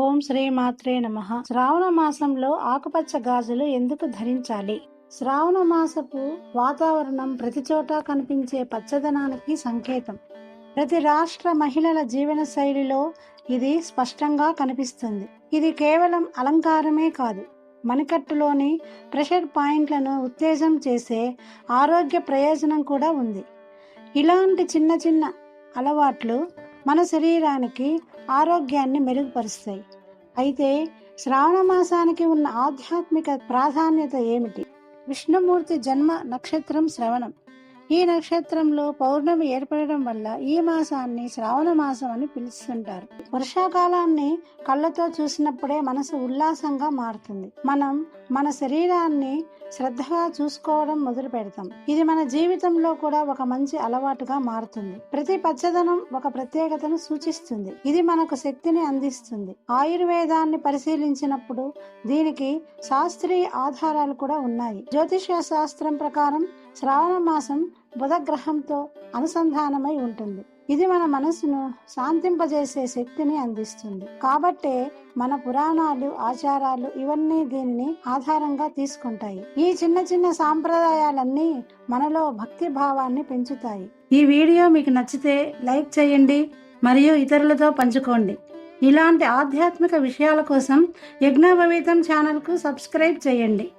ఓం శ్రీ మాత్రే నమ. శ్రావణ మాసంలో ఆకుపచ్చ గాజులు ఎందుకు ధరించాలి? శ్రావణ మాసపు వాతావరణం ప్రతి చోట కనిపించే పచ్చదనానికి సంకేతం. ప్రతి రాష్ట్ర మహిళల జీవన శైలిలో ఇది స్పష్టంగా కనిపిస్తుంది. ఇది కేవలం అలంకారమే కాదు మణికట్టులోని ప్రెషర్ పాయింట్లను ఉత్తేజం చేసే ఆరోగ్య ప్రయోజనం కూడా ఉంది. ఇలాంటి చిన్న చిన్న అలవాట్లు మన శరీరానికి ఆరోగ్యాన్ని మెరుగుపరుస్తాయి. అయితే శ్రావణ మాసానికి ఉన్న ఆధ్యాత్మిక ప్రాధాన్యత ఏమిటి? విష్ణుమూర్తి జన్మ నక్షత్రం శ్రవణం. ఈ నక్షత్రంలో పౌర్ణమి ఏర్పడడం వల్ల ఈ మాసాన్ని శ్రావణ మాసం అని పిలుస్తుంటారు. వర్షాకాలాన్ని కళ్ళతో చూసినప్పుడే మనసు ఉల్లాసంగా మారుతుంది. మనం మన శరీరాన్ని శ్రద్ధగా చూసుకోవడం మొదలు పెడతాం. ఇది మన జీవితంలో కూడా ఒక మంచి అలవాటుగా మారుతుంది. ప్రతి పచ్చదనం ఒక ప్రత్యేకతను సూచిస్తుంది. ఇది మనకు శక్తిని అందిస్తుంది. ఆయుర్వేదాన్ని పరిశీలించినప్పుడు దీనికి శాస్త్రీయ ఆధారాలు కూడా ఉన్నాయి. జ్యోతిష శాస్త్రం ప్రకారం శ్రావణ మాసం బుధ గ్రహంతో అనుసంధానమై ఉంటుంది. ఇది మన మనసును శాంతింపజేసే శక్తిని అందిస్తుంది. కాబట్టే మన పురాణాలు ఆచారాలు ఇవన్నీ దీనిని ఆధారంగా తీసుకుంటాయి. ఈ చిన్న చిన్న సాంప్రదాయాలన్నీ మనలో భక్తి భావాన్ని పెంచుతాయి. ఈ వీడియో మీకు నచ్చితే లైక్ చేయండి మరియు ఇతరులతో పంచుకోండి. ఇలాంటి ఆధ్యాత్మిక విషయాల కోసం యజ్ఞభవితం ఛానల్కు సబ్స్క్రైబ్ చేయండి.